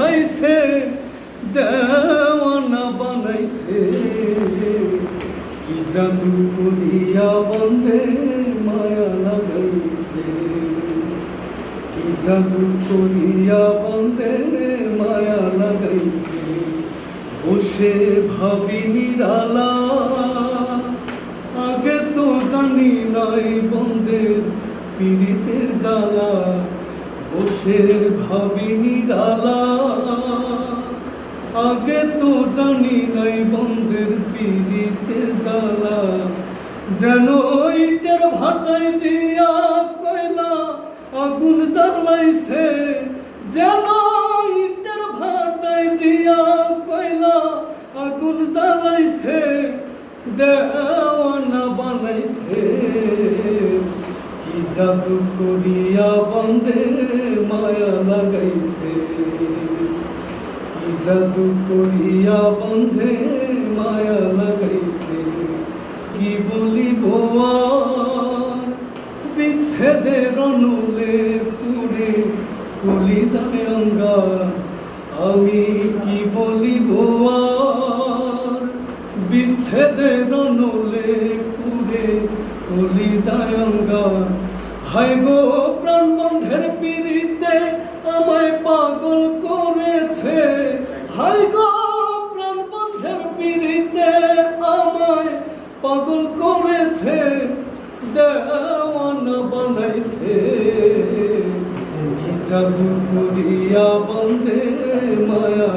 শিখাইছে দেওয়ানা বানাইছে। কি জাদু করিয়া বন্ধে মায়া লাগাইছে। কি জাদু করিয়া বন্ধে মায়া লাগাইছে। বসে ভাবি নিরালা, আগে তো জানি নাই বন্ধের পীড়িতের জ্বালা। বসে ভাবি নিরালা আগে তো জানি নাই বন্ধের পীড়িতের জ্বালা। যেন ইটের ভাটাই দিয়া কয়লা আগুন জ্বালাইছে। যেন ইটের ভাটাই দিয়া কয়লা আগুন জ্বালাইছে। দেওয়ানা বানাইছে। কি জাদু করিয়া বন্ধে মায়া লাগাইছে। জাদু করিয়া বন্ধে মায়া লাগাইছে কি বলিব বিচ্ছেদের অনুলে পুরে কলি যায় অঙ্গার আমি কি বলিব বিচ্ছেদের অনুলে পুরে কলি যায় অঙ্গার হাই গো প্রাণ হাই গো প্রাণ বন্ধের পিড়িতে আমায় পাগল করেছে দেওয়ানা বানাইছে। জাদু করিয়া বন্ধে মায়া